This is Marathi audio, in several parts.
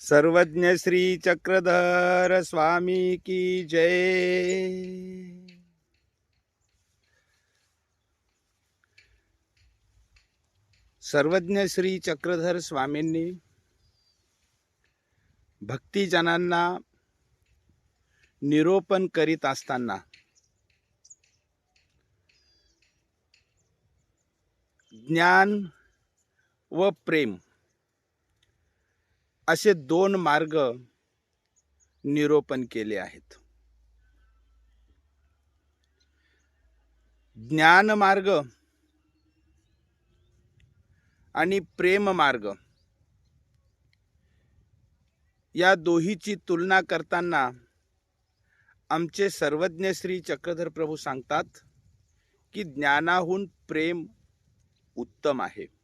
सर्वज्ञ श्री चक्रधर स्वामी की जय. सर्वज्ञ श्री चक्रधर स्वामींनी भक्तिजनांना निरोपण करीत असताना ज्ञान व प्रेम असे दोन मार्ग निरोपण केले आहेत. ज्ञान मार्ग आणि प्रेम मार्ग या दोहीची तुलना करताना आमचे सर्वज्ञ श्री चक्रधर प्रभू सांगतात की ज्ञानाहून प्रेम उत्तम आहे.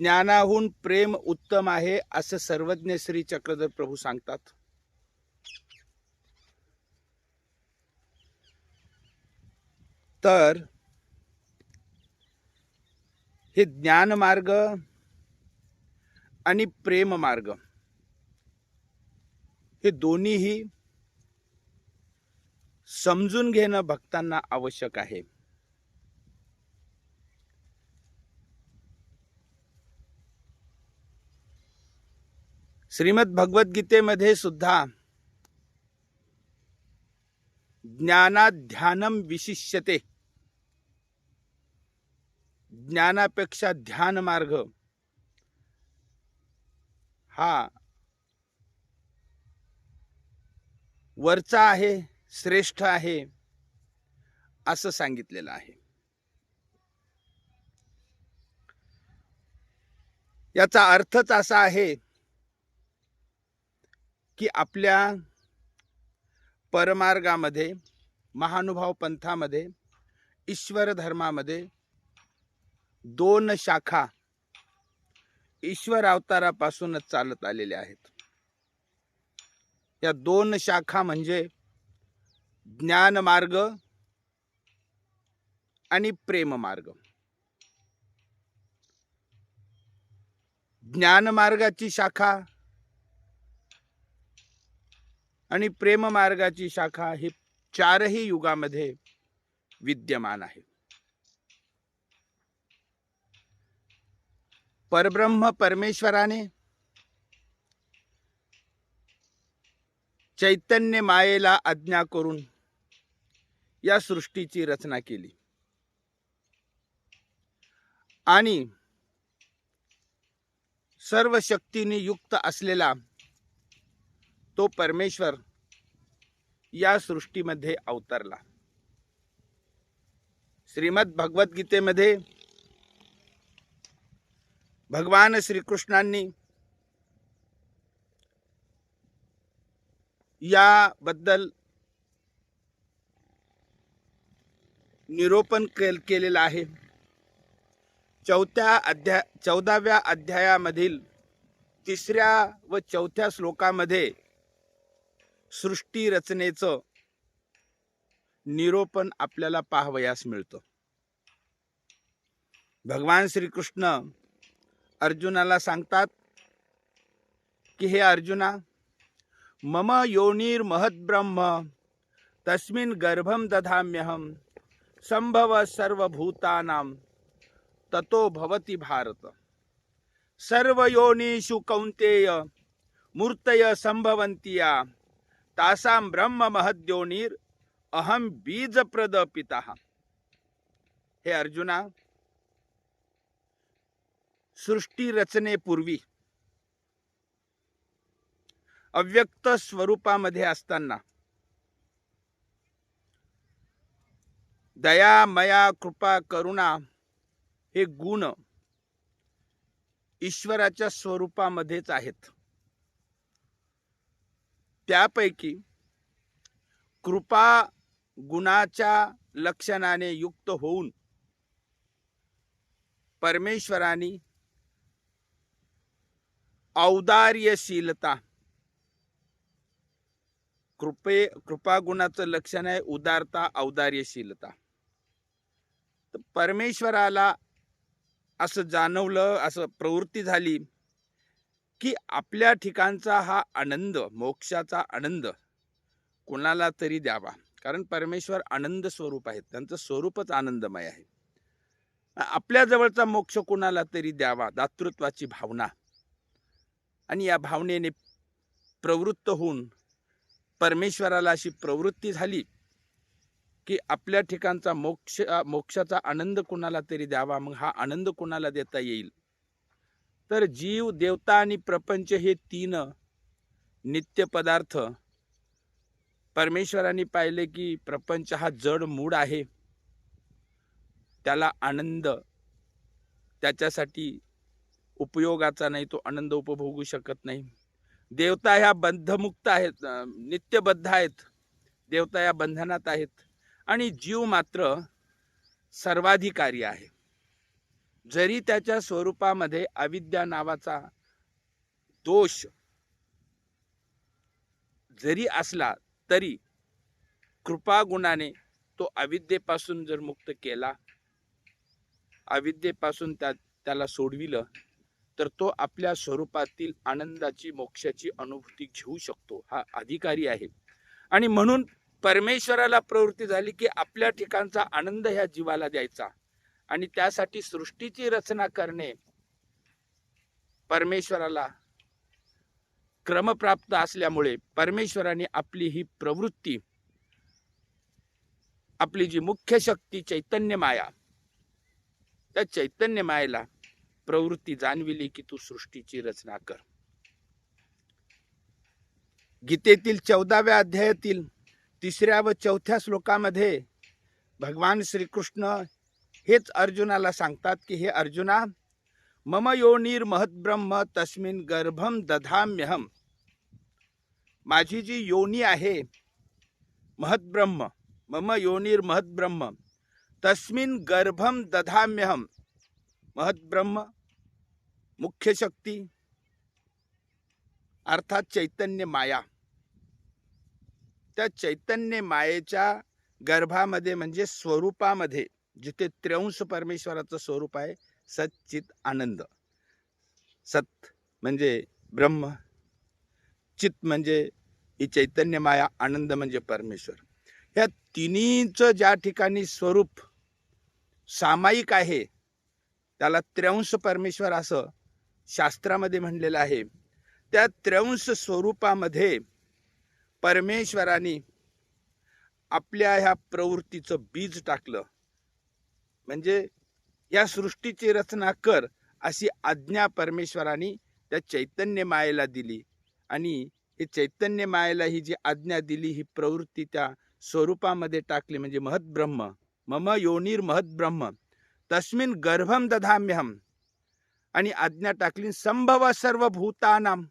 ज्ञानाहून प्रेम उत्तम आहे असं सर्वज्ञ श्री चक्रधर प्रभू सांगतात. तर हे ज्ञान मार्ग आणि प्रेम मार्ग हे दोन्हीही समजून घेणं भक्तांना आवश्यक आहे. श्रीमद भगवद्गीतेमध्ये सुद्धा ज्ञानात ध्यानम विशिष्यते. ज्ञानापेक्षा ध्यान मार्ग हा वरचा आहे श्रेष्ठ आहे असं सांगितलेलं आहे. याचा अर्थच असा आहे की आपल्या परमार्गामध्ये महानुभाव पंथामध्ये ईश्वर धर्मामध्ये दोन शाखा ईश्वर अवतारापासूनच चालत आलेल्या आहेत. या दोन शाखा म्हणजे ज्ञान मार्ग आणि प्रेम मार्ग ज्ञान मार्गाची शाखा आणि प्रेम मार्गाची शाखा ही चारही युगामध्ये विद्यमान आहे. परब्रह्म परमेश्वराने चैतन्य मायेला आज्ञा करून या सृष्टीची रचना केली. आणि सर्व शक्तीने युक्त असलेला तो परमेश्वर या सृष्टीमध्ये अवतरला. श्रीमद भगवद्गीतेमध्ये भगवान श्रीकृष्णांनी याबद्दल निरोपण केल केलेलं आहे. चौथ्या अध्याय चौदाव्या अध्यायामधील तिसऱ्या व चौथ्या श्लोकामध्ये सृष्टी रचनेचं निरोपण आपल्याला पाहावयास मिळतं. भगवान श्रीकृष्ण अर्जुनाला सांगतात की हे अर्जुना मम योनीर महद्ब्रह्म तस्मिन् गर्भम दधाम्यहम संभव सर्वभूतानां ततो भवति भारत। सर्व योनिषु कौंतेय मूर्तय संभवन्ति या। तासां ब्रह्म महद्योनीर अहम बीजप्रद पिता हे अर्जुना सृष्टी रचनेपूर्वी अव्यक्त स्वरूपामध्ये असताना दया मया कृपा करुणा हे गुण ईश्वराच्या स्वरूपामध्येच आहेत. त्यापैकी कृपा गुणाच्या लक्षणाने युक्त होऊन परमेश्वराने औदार्यशीलता कृपे कृपागुणाचं लक्षण आहे उदारता औदार्यशीलता. तर परमेश्वराला असं जाणवलं असं प्रवृत्ती झाली. की आपल्या ठिकाणचा हा आनंद मोक्षाचा आनंद कोणाला तरी द्यावा. कारण परमेश्वर आनंद स्वरूप आहेत. त्यांचं स्वरूपच आनंदमय आहे. आपल्या जवळचा मोक्ष कोणाला तरी द्यावा दातृत्वाची भावना. आणि या भावनेने प्रवृत्त होऊन परमेश्वराला अशी प्रवृत्ती झाली की आपल्या ठिकाणचा मोक्ष मोक्षाचा आनंद कोणाला तरी द्यावा. मग हा आनंद कोणाला देता येईल? तर जीव देवता आणि प्रपंच हे तीन नित्य पदार्थ. परमेश्वराने पाहिले की प्रपंच हा जड मूड आहे. त्याला आनंद त्याच्यासाठी उपयोगाचा नाही तो आनंद उपभोगू शकत नाही. देवता ह्या बंधमुक्त आहेत नित्यबद्ध आहेत. देवता या बंधनात आहेत. आणि जीव मात्र सर्वाधिकारी आहे. जरी त्याच्या स्वरूपामध्ये अविद्या नावाचा दोष जरी असला तरी कृपा गुणाने तो अविद्येपासून जर मुक्त केला अविद्येपासून त्या त्याला सोडविलं तर तो आपल्या स्वरूपातील आनंदाची मोक्षाची अनुभूती घेऊ शकतो हा अधिकारी आहे. आणि म्हणून परमेश्वराला प्रवृत्ती झाली की आपल्या ठिकाणचा आनंद ह्या जीवाला द्यायचा. आणि त्यासाठी सृष्टीची रचना करणे परमेश्वराला क्रमप्राप्त असल्यामुळे परमेश्वराने आपली ही प्रवृत्ती आपली जी मुख्य शक्ती चैतन्य माया त्या चैतन्य मायेला प्रवृत्ती जाणविली की तू सृष्टीची रचना कर. गीतेतील चौदाव्या अध्यायातील तिसऱ्या व चौथ्या श्लोकामध्ये भगवान श्रीकृष्ण हेच अर्जुनाला सांगतात की हे अर्जुना मम योनीर महद्ब्रह्म तस्मिन गर्भम दधाम्यहम. माझी जी योनी आहे महद्ब्रह्म मम योनीर महद्ब्रह्म तस्मिन गर्भम दधाम्यहम. महद्ब्रह्म मुख्य शक्ती अर्थात चैतन्य माया. त्या चैतन्य मायेच्या गर्भामध्ये म्हणजे स्वरूपामध्ये जिथे त्र्यंश परमेश्वराचं स्वरूप आहे सच्चित आनंद. सत म्हणजे ब्रह्म चित म्हणजे ही चैतन्य माया आनंद म्हणजे परमेश्वर. ह्या तिन्हीचं ज्या ठिकाणी स्वरूप सामायिक आहे त्याला त्र्यंश परमेश्वर असं शास्त्रामध्ये म्हणलेलं आहे. त्या त्र्यंश स्वरूपामध्ये परमेश्वराने आपल्या ह्या प्रवृत्तीचं बीज टाकलं. म्हणजे या सृष्टीची रचना कर अशी आज्ञा परमेश्वराने त्या चैतन्य मायेला दिली. आणि हे चैतन्य मायेला ही जी आज्ञा दिली ही प्रवृत्ती त्या स्वरूपामध्ये टाकली म्हणजे महद्ब्रह्म मम योनीर महद्ब्रह्म तस्मिन गर्भम दधाम्यहम आणि आज्ञा टाकली संभव सर्व भूतानाम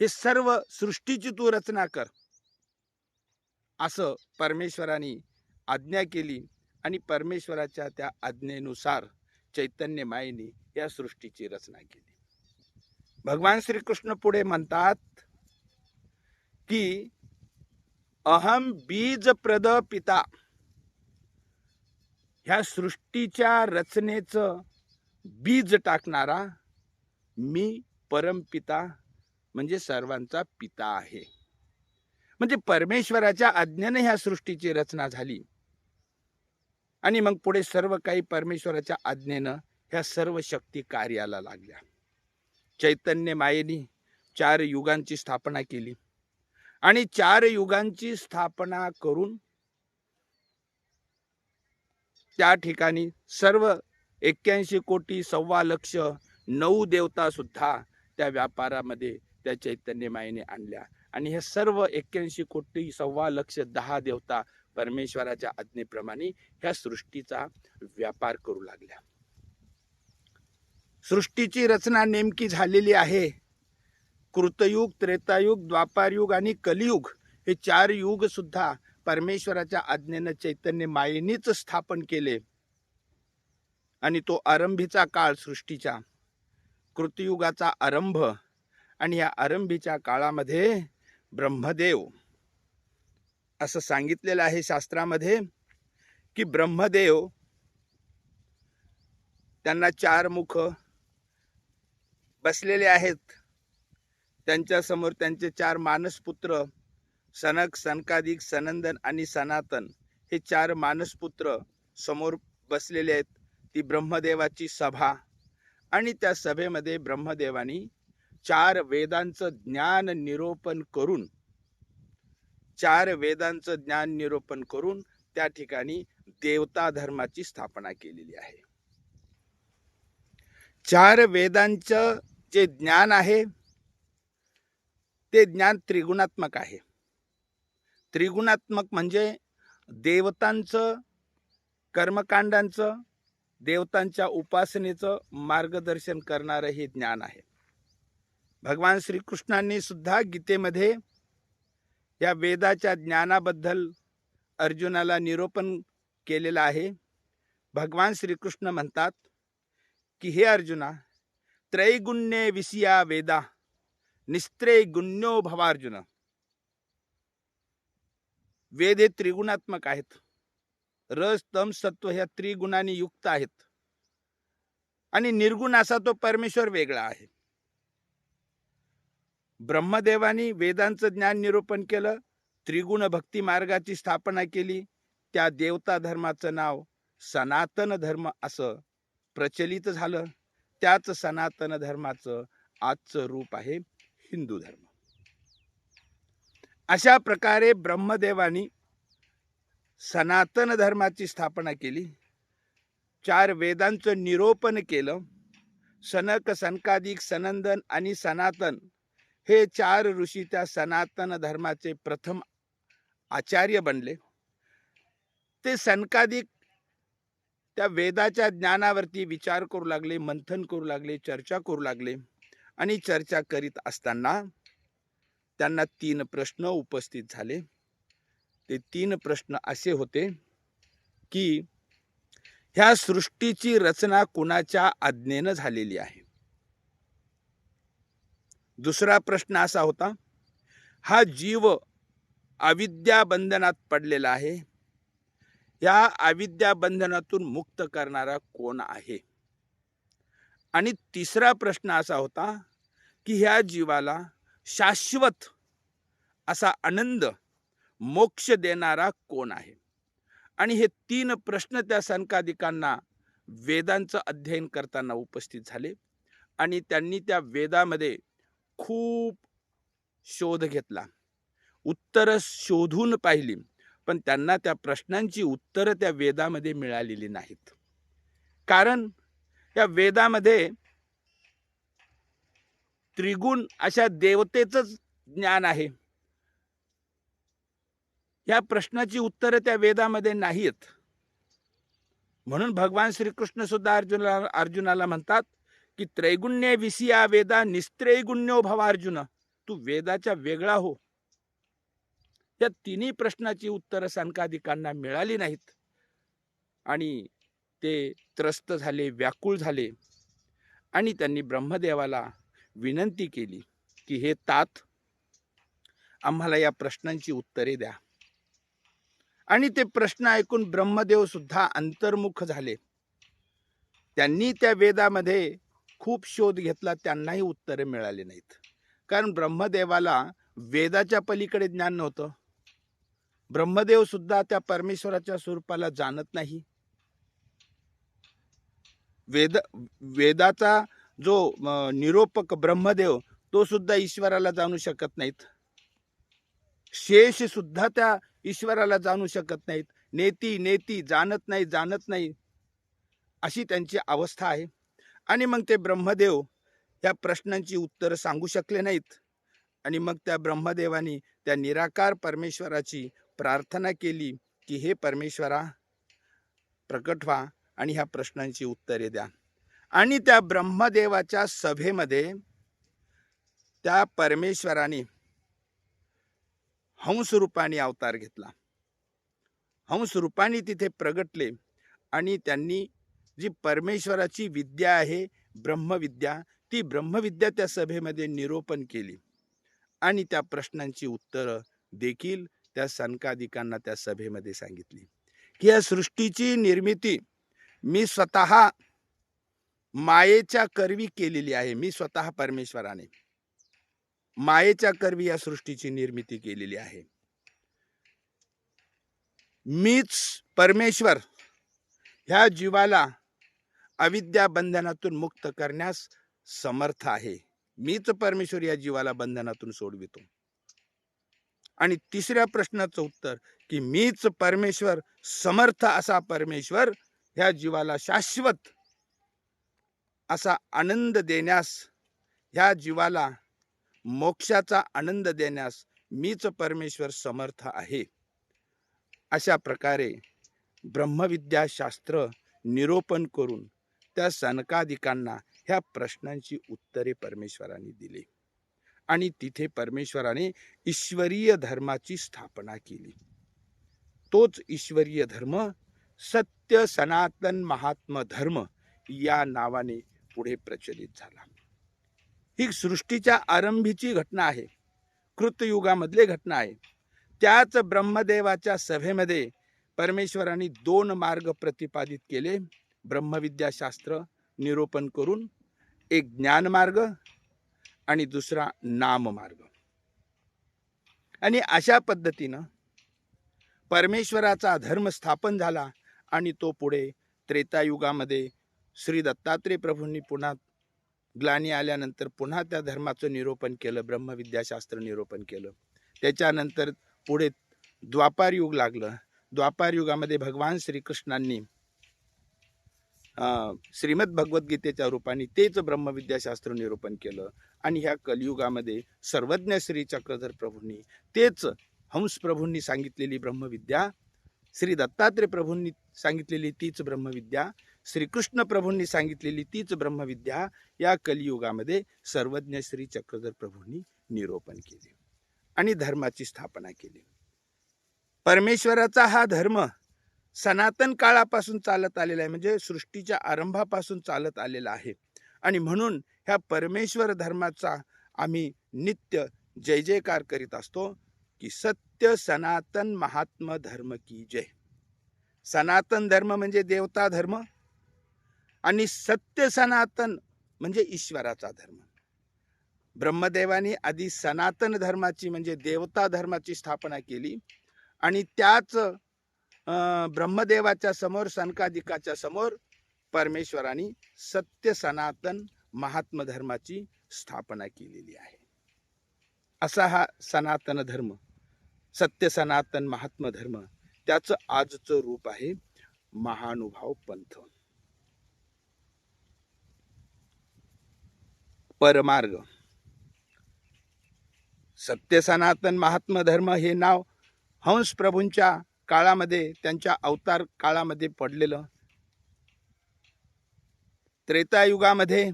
हे सर्व सृष्टीची तू रचना कर. असं परमेश्वराने आज्ञा केली. आणि परमेश्वराच्या त्या आज्ञेनुसार चैतन्य मायेने या सृष्टीची रचना केली. भगवान श्रीकृष्ण पुढे म्हणतात की अहम बीज प्रद पिता. ह्या सृष्टीच्या रचनेचं बीज टाकणारा मी परमपिता म्हणजे सर्वांचा पिता आहे. म्हणजे परमेश्वराच्या आज्ञेने ह्या सृष्टीची रचना झाली. आणि मग पुढे सर्व काही परमेश्वराच्या आज्ञेनं ह्या सर्व शक्ती कार्याला लागल्या. चैतन्य मायेनी चार युगांची स्थापना केली. आणि चार युगांची स्थापना करून त्या ठिकाणी सर्व एक्क्याऐंशी कोटी सव्वा लक्ष नऊ देवता सुद्धा त्या व्यापारामध्ये त्या चैतन्य मायेने आणल्या. आणि हे सर्व एक्क्याऐंशी कोटी सव्वा लक्ष दहा देवता परमेश्वराच्या आज्ञेप्रमाणे ह्या सृष्टीचा व्यापार करू लागल्या. सृष्टीची रचना नेमकी झालेली आहे. कृतयुग त्रेतायुग द्वापारयुग आणि कलियुग हे चार युग सुद्धा परमेश्वराच्या आज्ञेनं चैतन्य मायेनीच स्थापन केले. आणि तो आरंभीचा काळ सृष्टीच्या कृतयुगाचा आरंभ आणि या आरंभीच्या काळामध्ये ब्रह्मदेव असं सांगितलेलं आहे शास्त्रामध्ये की ब्रह्मदेव त्यांना चार मुख बसलेले आहेत. त्यांच्यासमोर त्यांचे चार मानसपुत्र सनक सनकादिक सनंदन आणि सनातन हे चार मानसपुत्र समोर बसलेले आहेत. ती ब्रह्मदेवाची सभा आणि त्या सभेमध्ये ब्रह्मदेवानी चार वेदांचं ज्ञान निरोपण करून चार वेदांचं ज्ञान निरूपण करून त्या ठिकाणी देवता धर्माची स्थापना केलेली आहे. चार वेदांचं जे ज्ञान आहे ते ज्ञान त्रिगुणात्मक आहे. त्रिगुणात्मक म्हणजे देवतांचं कर्मकांडांचं देवतांच्या उपासनेचं मार्गदर्शन करणारं हे ज्ञान आहे. भगवान श्रीकृष्णांनी सुद्धा गीतेमध्ये या वेदाच्या ज्ञानाबद्दल अर्जुनाला निरोपण केलेलं आहे. भगवान श्रीकृष्ण म्हणतात की हे अर्जुना त्रैगुण्ये विसिया वेदा निस्त्रे गुण्यो भवार्जुन. वेद हे त्रिगुणात्मक आहेत. रस तम सत्व ह्या त्रिगुणांनी युक्त आहेत. आणि निर्गुण असा तो परमेश्वर वेगळा आहे. ब्रह्मदेवानी वेदांचं ज्ञान निरूपण केलं त्रिगुण भक्ती मार्गाची स्थापना केली त्या देवता धर्माचं नाव सनातन धर्म असं प्रचलित झालं. त्याच सनातन धर्माचं आजचं रूप आहे हिंदू धर्म. अशा प्रकारे ब्रह्मदेवानी सनातन धर्माची स्थापना केली. चार वेदांचं निरोपण केलं. सनक सनकादिक सनंदन आणि सनातन हे चार ऋषी त्या सनातन धर्माचे प्रथम आचार्य बनले. ते सनकादिक त्या वेदाच्या ज्ञानावरती विचार करू लागले मंथन करू लागले चर्चा करू लागले आणि चर्चा करीत असताना त्यांना तीन प्रश्न उपस्थित झाले. ते तीन प्रश्न असे होते की ह्या सृष्टीची रचना कुणाच्या आज्ञेनं झालेली आहे? दुसरा प्रश्न असा होता हा जीव अविद्या बंधनात पडलेला आहे. या अविद्या बंधनातून मुक्त करणारा कोण आहे? आणि तिसरा प्रश्न असा होता की ह्या जीवाला शाश्वत असा आनंद मोक्ष देणारा कोण आहे? आणि हे तीन प्रश्न त्या सनकादिकांना वेदांचं अध्ययन करताना उपस्थित झाले. आणि त्यांनी त्या वेदामध्ये खूप शोध घेतला. उत्तरं शोधून पाहिली पण त्यांना त्या प्रश्नांची उत्तरं त्या वेदामध्ये मिळालेली नाहीत. कारण या वेदामध्ये त्रिगुण अशा देवतेच ज्ञान आहे. या प्रश्नाची उत्तरं त्या वेदामध्ये नाहीत म्हणून भगवान श्रीकृष्ण सुद्धा अर्जुनाला अर्जुनाला म्हणतात की त्रैगुण्य विसिया वेदा निस्त्रैगुण्यो भवा अर्जुन तू वेदाच्या वेगळा हो. या तिन्ही प्रश्नाची उत्तरं सनकादिकांना मिळाली नाहीत. आणि ते त्रस्त झाले व्याकुळ झाले. आणि त्यांनी ब्रह्मदेवाला विनंती केली की हे तात आम्हाला या प्रश्नांची उत्तरे द्या. आणि ते प्रश्न ऐकून ब्रह्मदेव सुद्धा अंतर्मुख झाले. त्यांनी त्या वेदामध्ये खूप शोध घेतला त्यांनाही उत्तरे मिळाली नाहीत. कारण ब्रह्मदेवाला वेदाच्या पलीकडे ज्ञान नव्हतं. ब्रह्मदेव सुद्धा त्या परमेश्वराच्या स्वरूपाला जाणत नाही. वेद वेदाचा जो निरोपक ब्रह्मदेव तो सुद्धा ईश्वराला जाणू शकत नाहीत. शेष सुद्धा त्या ईश्वराला जाणू शकत नाहीत. नेती नेती जाणत नाही जाणत नाही अशी त्यांची अवस्था आहे. आणि मग ते ब्रह्मदेव या प्रश्नांची उत्तरं सांगू शकले नाहीत. आणि मग त्या ब्रह्मदेवानी त्या निराकार परमेश्वराची प्रार्थना केली की हे परमेश्वरा प्रकट व्हा आणि ह्या प्रश्नांची उत्तरे द्या. आणि त्या ब्रह्मदेवाच्या सभेमध्ये त्या परमेश्वराने हंस रूपाने अवतार घेतला. हंस रूपाने तिथे प्रगटले आणि त्यांनी जी परमेश्वराची विद्या आहे ब्रह्मविद्या ती ब्रह्मविद्या त्या सभेमध्ये निरोपण केली. आणि त्या प्रश्नांची उत्तरं देखील त्या सनकादिकांना त्या सभेमध्ये सांगितली. की या सृष्टीची निर्मिती मी स्वतः मायेच्या करवी केलेली आहे मी स्वतः परमेश्वराने. मायेच्या करवी या सृष्टीची निर्मिती केलेली आहे. मीच परमेश्वर ह्या जीवाला अविद्या बंधनातून मुक्त करण्यास समर्थ आहे. मीच परमेश्वर या जीवाला बंधनातून सोडवितो. आणि तिसऱ्या प्रश्नाचं उत्तर की मीच परमेश्वर समर्थ असा परमेश्वर ह्या जीवाला शाश्वत असा आनंद देण्यास ह्या जीवाला मोक्षाचा आनंद देण्यास मीच परमेश्वर समर्थ आहे. अशा प्रकारे ब्रह्मविद्याशास्त्र निरोपण करून त्या सनकादिकांना ह्या प्रश्नांची उत्तरे परमेश्वराने दिली. आणि तिथे परमेश्वराने ईश्वरीय धर्माची स्थापना केली. तोच ईश्वरीय धर्म सत्य सनातन महात्म धर्म या नावाने पुढे प्रचलित झाला. ही सृष्टीच्या आरंभीची घटना आहे. कृतयुगामधली घटना आहे. त्याच ब्रह्मदेवाच्या सभेमध्ये परमेश्वराने दोन मार्ग प्रतिपादित केले. ब्रह्मविद्याशास्त्र निरोपण करून एक ज्ञानमार्ग आणि दुसरा नाममार्ग. आणि अशा पद्धतीनं परमेश्वराचा धर्म स्थापन झाला आणि तो पुढे त्रेतायुगामध्ये श्री दत्तात्रय प्रभूंनी पुन्हा ग्लानी आल्यानंतर पुन्हा त्या धर्माचं निरोपण केलं ब्रह्मविद्याशास्त्र निरोपण केलं. त्याच्यानंतर पुढे द्वापार युग लागलं. द्वापार युगामध्ये भगवान श्रीकृष्णांनी श्रीमद भगवद्गीतेच्या रूपाने तेच ब्रह्मविद्याशास्त्र निरूपण केलं. आणि ह्या कलियुगामध्ये सर्वज्ञ श्री चक्रधर प्रभूंनी तेच हंस प्रभूंनी सांगितलेली ब्रह्मविद्या श्री दत्तात्रय प्रभूंनी सांगितलेली तीच ब्रह्मविद्या श्रीकृष्ण प्रभूंनी सांगितलेली तीच ब्रह्मविद्या या कलियुगामध्ये सर्वज्ञ श्री चक्रधर प्रभूंनी निरोपण केले आणि धर्माची स्थापना केली. परमेश्वराचा हा धर्म सनातन काळापासून चालत आलेला आहे म्हणजे सृष्टीच्या आरंभापासून चालत आलेला आहे. आणि म्हणून ह्या परमेश्वर धर्माचा आम्ही नित्य जय जयकार करीत असतो की सत्य सनातन महात्म धर्म की जय. सनातन धर्म म्हणजे देवता धर्म आणि सत्य सनातन म्हणजे ईश्वराचा धर्म. ब्रह्मदेवाने आधी सनातन धर्माची म्हणजे देवता धर्माची स्थापना केली आणि त्याच ब्रह्मदेवाच्या समोर सनकादिकाच्या समोर परमेश्वराने सत्य सनातन महात्म धर्माची स्थापना केलेली आहे. असा हा सनातन धर्म सत्य सनातन महात्म धर्म त्याचं आजचं रूप आहे महानुभाव पंथ. परमार्ग. सत्य सनातन महात्म धर्म हे नाव हंस प्रभूंच्या काळामध्ये त्यांच्या अवतार काळामध्ये पडलेलं. त्रेतायुगामध्ये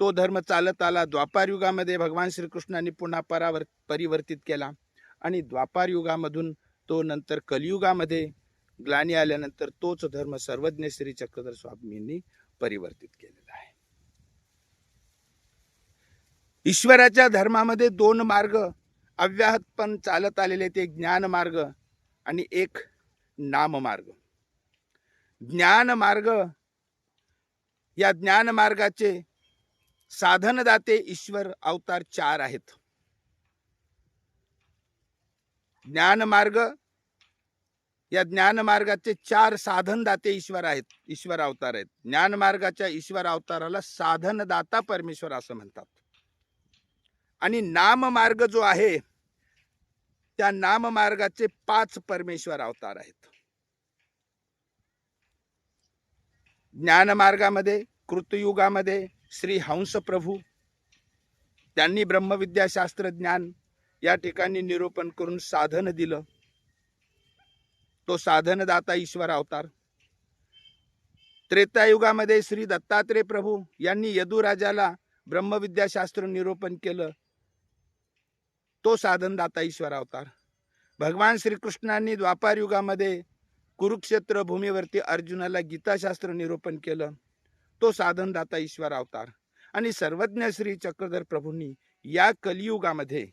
तो धर्म चालत आला. द्वापार युगामध्ये भगवान श्रीकृष्णाने पुन्हा परावर परिवर्तित केला. आणि द्वापारयुगामधून तो नंतर कलियुगामध्ये ग्लानी आल्यानंतर तोच धर्म सर्वज्ञ श्री चक्रधर स्वामींनी परिवर्तित केलेला आहे. ईश्वराच्या धर्मामध्ये दोन मार्ग अव्याहत पण चालत आलेले ते ज्ञान मार्ग आणि एक नाममार्ग. ज्ञानमार्ग या ज्ञानमार्गाचे साधनदाते ईश्वर अवतार चार आहेत. ज्ञानमार्ग या ज्ञानमार्गाचे चार साधनदाते ईश्वर आहेत ईश्वर अवतार आहेत. ज्ञानमार्गाच्या ईश्वर अवताराला साधनदाता परमेश्वर असं म्हणतात. आणि नाममार्ग जो आहे त्या नाममार्गाचे पाच परमेश्वर अवतार आहेत. ज्ञान मार्गामध्ये कृतयुगामध्ये श्री हंस प्रभू त्यांनी ब्रह्मविद्याशास्त्र ज्ञान या ठिकाणी निरूपण करून साधन दिलं. तो साधनदाता ईश्वर अवतार. त्रेतायुगामध्ये श्री दत्तात्रेय प्रभू यांनी यदुराजाला ब्रह्मविद्याशास्त्र निरूपण केलं. तो साधनदाता ईश्वर अवतार. भगवान श्रीकृष्णांनी द्वापार युगामध्ये कुरुक्षेत्र भूमीवरती अर्जुनाला गीताशास्त्र निरूपण केलं. तो साधनदाता ईश्वर अवतार. आणि सर्वज्ञ श्री चक्रधर प्रभूंनी या कलियुगामध्ये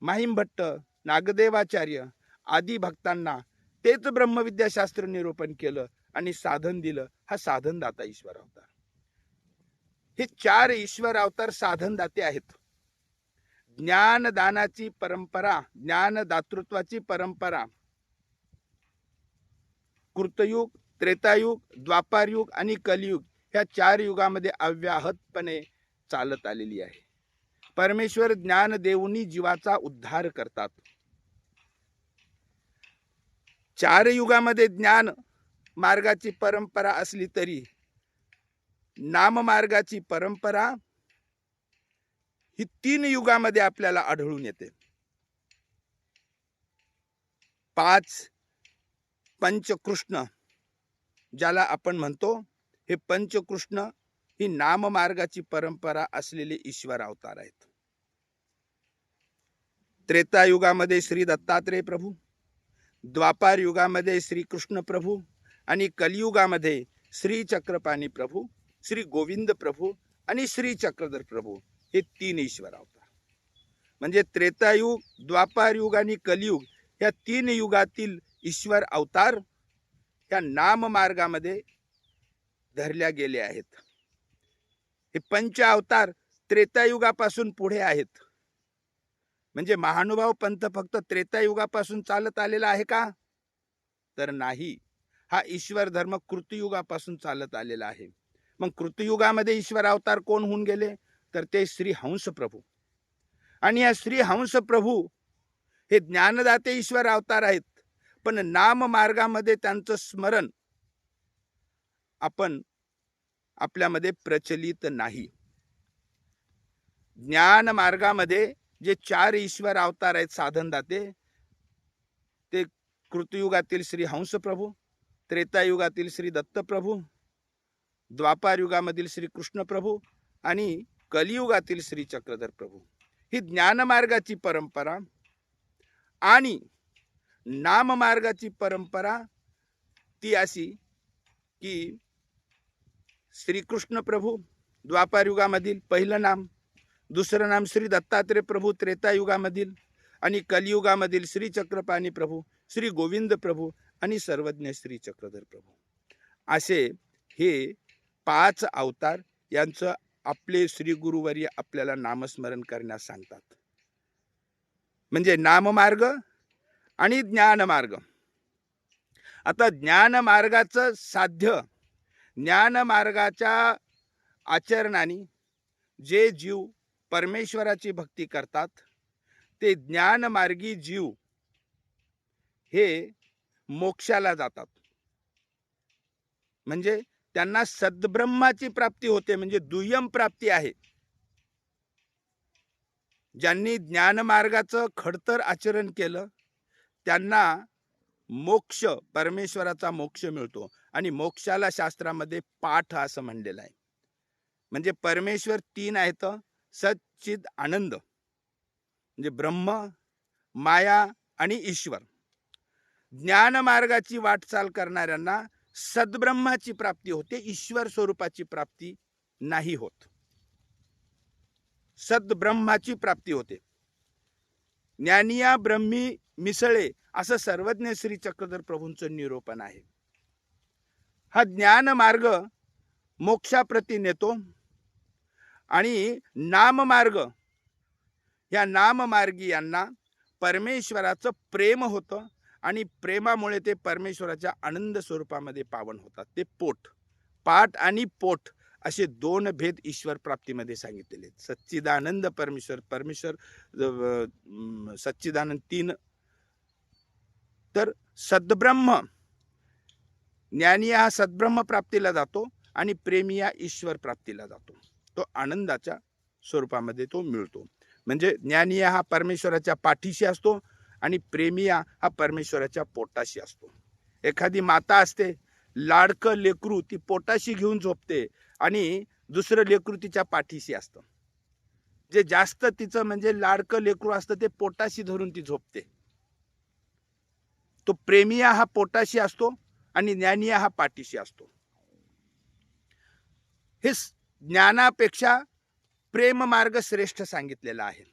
माहिम भट्ट नागदेवाचार्य आदी भक्तांना तेच ब्रह्मविद्याशास्त्र निरूपण केलं आणि साधन दिलं. हा साधनदाता ईश्वर अवतार. हे चार ईश्वर अवतार साधनदाते आहेत. ज्ञानदानाची परंपरा ज्ञानदातृत्वाची परंपरा. कृतयुग त्रेतायुग द्वापारयुग आणि कलियुग ह्या चार युगामध्ये अव्याहतपणे चालत आलेली आहे. परमेश्वर ज्ञान देऊनी जीवाचा उद्धार करतात. चार युगामध्ये ज्ञान मार्गाची परंपरा असली तरी नाममार्गाची परंपरा ही तीन युगामध्ये आपल्याला आढळून येते. पाच पंचकृष्ण ज्याला आपण म्हणतो हे पंचकृष्ण ही नाममार्गाची परंपरा असलेले ईश्वर अवतार आहेत. त्रेतायुगामध्ये श्री दत्तात्रेय प्रभू द्वापार युगामध्ये श्री कृष्ण प्रभू आणि कलियुगामध्ये श्री चक्रपाणी प्रभू श्री गोविंद प्रभू आणि श्री चक्रधर प्रभू. हे तीन ईश्वर अवतार. म्हणजे त्रेतायुग द्वापार युग आणि कलियुग या तीन युगातील ईश्वर अवतार या नाम मार्गामध्ये धरल्या गेले आहेत. हे पंच अवतार त्रेतायुगापासून पुढे आहेत. म्हणजे महानुभाव पंथ फक्त त्रेतायुगापासून चालत आलेला आहे का? तर नाही. हा ईश्वर धर्म कृतयुगापासून चालत आलेला आहे. मग कृतयुगामध्ये ईश्वर अवतार कोण होऊन गेले? तर ते श्री हंस प्रभू. आणि या श्री हंस प्रभू हे ज्ञानदाते ईश्वर अवतार आहेत. पण नाम मार्गामध्ये त्यांचं स्मरण आपण आपल्यामध्ये प्रचलित नाही. ज्ञान मार्गामध्ये जे चार ईश्वर अवतार आहेत साधनदाते ते कृतयुगातील श्री हंस प्रभू त्रेतायुगातील श्री दत्त प्रभू द्वापार युगामधील श्री कृष्ण प्रभू आणि कलियुगातील श्री चक्रधर प्रभू. ही ज्ञानमार्गाची परंपरा आणि नाममार्गाची परंपरा ती अशी की श्रीकृष्ण प्रभू द्वापारयुगामधील पहिलं नाम दुसरं नाम श्री दत्तात्रेय प्रभू त्रेतायुगामधील आणि कलियुगामधील श्री चक्रपाणी प्रभू श्री गोविंद प्रभू आणि सर्वज्ञ श्री चक्रधर प्रभू. असे हे पाच अवतार यांचं आपले श्री गुरुवर्य आपल्याला नामस्मरण करण्यास सांगतात. म्हणजे नाममार्ग आणि ज्ञानमार्ग. आता ज्ञानमार्गाचं साध्य ज्ञानमार्गाच्या आचरणाने जे जीव परमेश्वराची भक्ती करतात ते ज्ञानमार्गी जीव हे मोक्षाला जातात. म्हणजे त्यांना सद्ब्रह्माची प्राप्ती होते म्हणजे दुय्यम प्राप्ती आहे. ज्यांनी ज्ञानमार्गाचं खडतर आचरण केलं त्यांना मोक्ष परमेश्वराचा मोक्ष मिळतो. आणि मोक्षाला शास्त्रामध्ये पाठ असं म्हणलेलं आहे. म्हणजे परमेश्वर तीन आहेत सच्चिद आनंद. म्हणजे ब्रह्म माया आणि ईश्वर. ज्ञानमार्गाची वाटचाल करणाऱ्यांना सद्ब्रह्माची प्राप्ती होते ईश्वर स्वरूपाची प्राप्ती नाही होत. सद्ब्रह्माची प्राप्ती होते. ज्ञानिया ब्रह्मी मिसळे असं सर्वज्ञ श्री चक्रधर प्रभूंचं निरूपण आहे. हा ज्ञान मार्ग मोक्षाप्रती नेतो आणि नाममार्ग या नाममार्गी यांना परमेश्वराचं प्रेम होतं आणि प्रेमामुळे ते परमेश्वराच्या आनंद स्वरूपामध्ये पावन होतात. ते पोट पाठ आणि पोट असे दोन भेद ईश्वर प्राप्तीमध्ये सांगितलेले आहेत. सच्चिदानंद परमेश्वर परमेश्वर सच्चिदानंद तीन. तर सद्ब्रह्म ज्ञानी हा सद्ब्रह्म प्राप्तीला जातो आणि प्रेमी या ईश्वर प्राप्तीला जातो. तो आनंदाच्या स्वरूपामध्ये तो मिळतो. म्हणजे ज्ञानी हा परमेश्वराच्या पाठीशी असतो आणि प्रेमिया हा परमेश्वराच्या पोटाशी असतो. एखादी माता असते लाडकं लेकरू ती पोटाशी घेऊन झोपते आणि दुसरं लेकरू तिच्या पाठीशी असतं. जे जास्त तिचं म्हणजे लाडकं लेकरू असतं ते पोटाशी धरून ती झोपते. तो प्रेमिया हा पोटाशी असतो आणि ज्ञानिया हा पाठीशी असतो. हे ज्ञानापेक्षा प्रेम मार्ग श्रेष्ठ सांगितलेला आहे.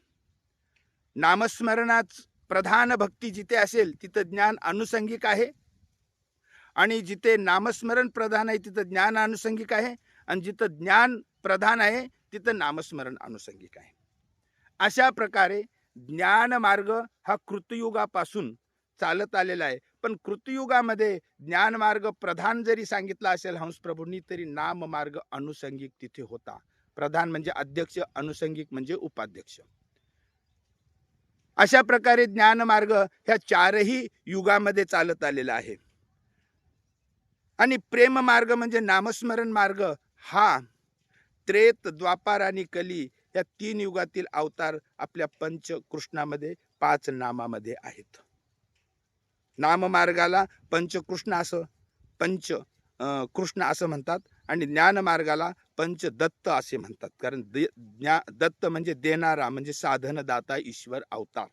नामस्मरणाच प्रधान भक्ती जिथे असेल तिथं ज्ञान अनुषंगिक आहे. आणि जिथे नामस्मरण प्रधान आहे तिथं ज्ञान अनुषंगिक आहे. आणि जिथं ज्ञान प्रधान आहे तिथं नामस्मरण अनुषंगिक आहे. अशा प्रकारे ज्ञानमार्ग हा कृतयुगापासून चालत आलेला आहे. पण कृतयुगामध्ये ज्ञानमार्ग प्रधान जरी सांगितला असेल हंसप्रभूंनी तरी नाममार्ग अनुषंगिक तिथे होता. प्रधान म्हणजे अध्यक्ष अनुषंगिक म्हणजे उपाध्यक्ष. अशा प्रकारे ज्ञानमार्ग ह्या चारही युगामध्ये चालत आलेला आहे. आणि प्रेम मार्ग म्हणजे नामस्मरण मार्ग हा त्रेत द्वापार आणि कली या तीन युगातील अवतार आपल्या पंचकृष्णामध्ये पाच नामामध्ये आहेत. नाममार्गाला पंचकृष्ण असं पंच अं, कृष्ण असं म्हणतात आणि ज्ञानमार्गाला पंचदत्त असे म्हणतात. कारण दे- ज्ञा दत्त म्हणजे देणारा म्हणजे साधनदाता ईश्वर अवतार.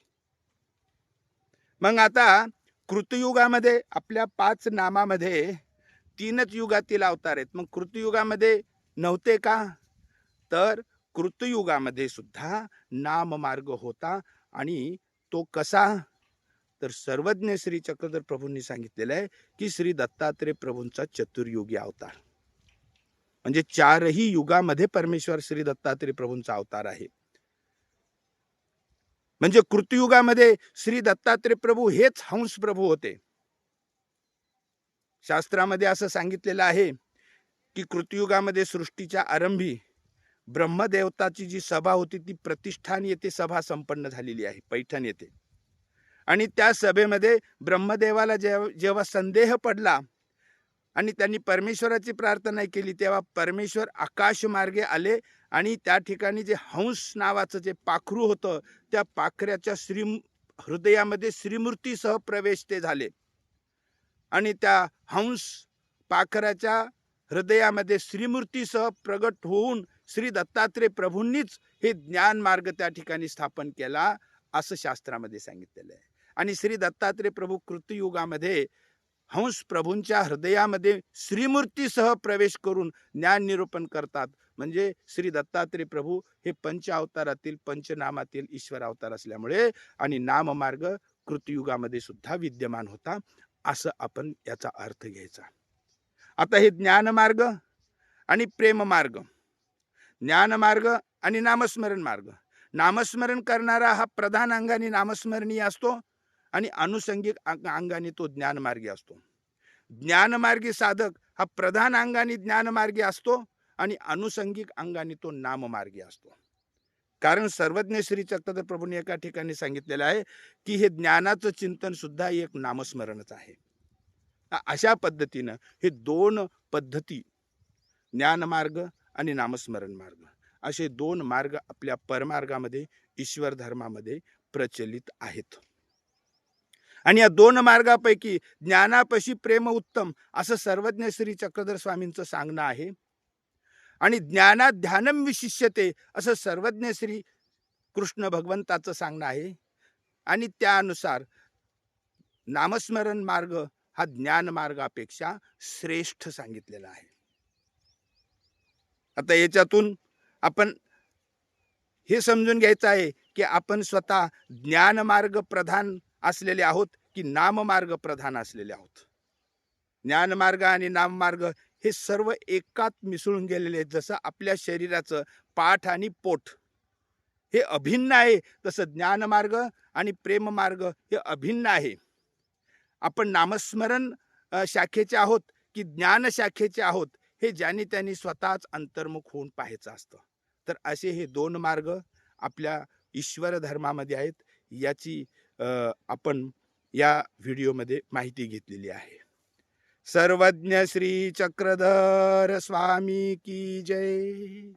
मग आता कृतयुगामध्ये आपल्या पाच नामामध्ये तीनच युगातील अवतार आहेत. मग कृतयुगामध्ये नव्हते का? तर कृतयुगामध्ये सुद्धा नाममार्ग होता आणि तो कसा? तर सर्वज्ञ श्री चक्रधर प्रभूंनी सांगितलेलं आहे की श्री दत्तात्रय प्रभूंचा चतुर्युगी अवतार. म्हणजे चारही युगामध्ये परमेश्वर श्री दत्तात्रय प्रभूंचा अवतार आहे. म्हणजे कृतयुगामध्ये श्री दत्तात्रय प्रभू हेच हंस प्रभू होते. शास्त्रामध्ये असं सांगितलेलं आहे की कृतयुगामध्ये सृष्टीच्या आरंभी ब्रह्मदेवताची जी सभा होती ती प्रतिष्ठान येथे सभा संपन्न झालेली आहे पैठण येथे. आणि त्या सभेमध्ये ब्रह्मदेवाला जेव्हा जेव्हा संदेह पडला आणि त्यांनी परमेश्वराची प्रार्थना केली. तेव्हा परमेश्वर आकाश मार्गे आले आणि त्या ठिकाणी जे हंस नावाचं जे पाखरू होतं त्या पाखऱ्याच्या श्री हृदयामध्ये श्रीमूर्तीसह प्रवेश ते झाले. आणि त्या हंस पाखराच्या हृदयामध्ये श्रीमूर्तीसह प्रगट होऊन श्री दत्तात्रय प्रभूंनीच हे ज्ञान मार्ग त्या ठिकाणी स्थापन केला असं शास्त्रामध्ये सांगितलेलं आहे. आणि श्री दत्तात्रय प्रभू कृतयुगामध्ये हंस प्रभूंच्या हृदयामध्ये श्रीमूर्तीसह प्रवेश करून ज्ञान निरूपण करतात. म्हणजे श्री दत्तात्रय प्रभू हे पंच अवतारातील पंचनामातील ईश्वर अवतार असल्यामुळे आणि नाममार्ग कृतयुगामध्ये सुद्धा विद्यमान होता असं आपण याचा अर्थ घ्यायचा. आता हे ज्ञानमार्ग आणि प्रेममार्ग. ज्ञानमार्ग आणि नामस्मरण मार्ग. नामस्मरण करणारा हा प्रधान अंगाने नामस्मरणीय असतो. आणि अनुषंगिक अंग- अंगाने तो ज्ञानमार्गी असतो. ज्ञानमार्गी साधक हा प्रधान अंगाने ज्ञानमार्गी असतो आणि अनुषंगिक अंगाने तो नाममार्गी असतो. कारण सर्वज्ञ श्री चक्रधर प्रभूंनी एका ठिकाणी सांगितलेलं आहे की हे ज्ञानाचं चिंतन सुद्धा एक नामस्मरणच आहे. अशा पद्धतीनं हे दोन पद्धती ज्ञानमार्ग आणि नामस्मरण मार्ग असे दोन मार्ग आपल्या परमार्गामध्ये ईश्वर धर्मामध्ये प्रचलित आहेत. आणि या दोन मार्गापैकी ज्ञानापशी प्रेम उत्तम असं सर्वज्ञ श्री चक्रधर स्वामींचं सांगणं आहे. आणि ज्ञानात ध्यानम विशिष्यते असं सर्वज्ञ श्री कृष्ण भगवंताचं सांगणं आहे. आणि त्यानुसार नामस्मरण मार्ग हा ज्ञान मार्गापेक्षा श्रेष्ठ सांगितलेला आहे. आता याच्यातून आपण हे समजून घ्यायचं आहे की आपण स्वतः ज्ञानमार्ग प्रधान असलेले आहोत की नाममार्ग प्रधान असलेले आहोत. ज्ञानमार्ग आणि नाममार्ग हे सर्व एकात मिसळून गेलेले आहेत. जसं आपल्या शरीराचं पाठ आणि पोट हे अभिन्न आहे तसं ज्ञानमार्ग आणि प्रेममार्ग हे अभिन्न आहे. आपण नामस्मरण शाखेचे आहोत की ज्ञान शाखेचे आहोत हे ज्यांनी त्यांनी स्वतःच अंतर्मुख होऊन पाहायचं असतं. तर असे हे दोन मार्ग आपल्या ईश्वर धर्मामध्ये आहेत. याची आपण या व्हिडिओमध्ये माहिती घेतलेली आहे. सर्वज्ञ श्री चक्रधर स्वामी की जय.